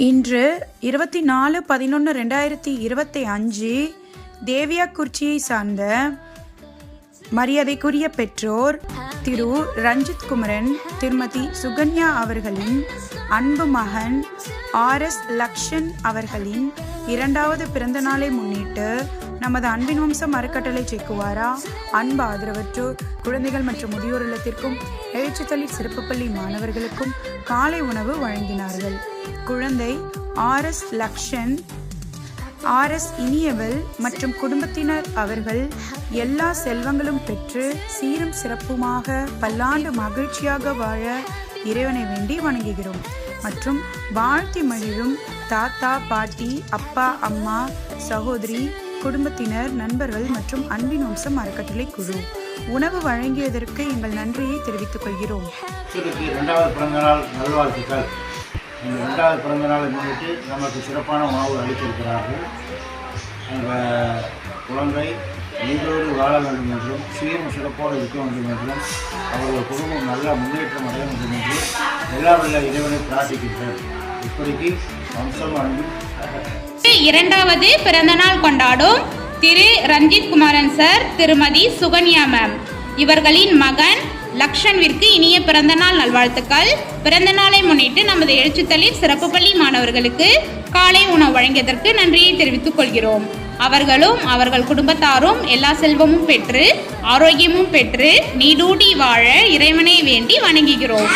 இன்று இருபத்தி நாலு பதினொன்று ரெண்டாயிரத்தி இருபத்தி அஞ்சு தேவியாக்குறிச்சியை சார்ந்த மரியாதைக்குரிய பெற்றோர் திரு ரஞ்சித் குமரன் திருமதி சுகன்யா அவர்களின் அன்பு மகன் ஆர் எஸ் லக்ஷன் அவர்களின் இரண்டாவது பிறந்தநாளை முன்னிட்டு நமது அன்பின் வம்சம் அறக்கட்டளை செக்குவாரா? அன்பு ஆதரவற்று குழந்தைகள் மற்றும் முதியோர் இல்லத்திற்கும் எழுச்சித்தளி சிறப்பு பள்ளி மாணவர்களுக்கும் காலை உணவு வழங்கினார்கள். குழந்தை R S Lakshan R S Iniyaval மற்றும் குடும்பத்தினர் அவர்கள் எல்லா செல்வங்களும் பெற்று சீரும் சிறப்புமாக பல்லாண்டு மகிழ்ச்சியாக வாழ இறைவனை வேண்டி வணங்குகிறோம். மற்றும் வாழ்த்தி மகிழும் தாத்தா பாட்டி அப்பா அம்மா சகோதரி குடும்பத்தினர் நண்பர்கள் மற்றும் அன்பின் வம்சம் அறக்கட்டளை குழு. உணவு வழங்கியதற்கு எங்கள் நன்றியை தெரிவித்துக் கொள்கிறோம். இரண்டாவது பிறந்த பிறந்தநாள் நல்வாழ்த்துக்கள். இந்த ரெண்டாவது பிறந்தநாளை முன்னிட்டு நமக்கு சிறப்பான உணவு அளித்திருக்கிறார்கள். உங்கள் குழந்தை நீரோடு வாழ வேண்டும் என்றும் சுயம் சிறப்போடு இருக்க வேண்டும் என்றும் அவர்கள் குடும்பம் நல்ல முன்னேற்றம் அடைய வேண்டும் என்றும் எல்லா வல்ல இறைவனை பிரார்த்திக்கின்றனர் இப்படிக்கு இரண்டாவது பிறந்தநாள் கொண்டாடும் திரு ரஞ்சித் குமாரன் சார் திருமதி சுகன்யா மேம் இவர்களின் மகன் லக்ஷன்விற்கு இனிய பிறந்தநாள் நல்வாழ்த்துக்கள். பிறந்த நாளை முன்னிட்டு நமது எழுச்சித்தளிர் சிறப்பு பள்ளி மாணவர்களுக்கு காலை உணவு வழங்கியதற்கு நன்றியை தெரிவித்துக் கொள்கிறோம். அவர்களும் அவர்கள் குடும்பத்தாரும் எல்லா செல்வமும் பெற்று ஆரோக்கியமும் பெற்று நீடூடி வாழ இறைவனை வேண்டி வணங்குகிறோம்.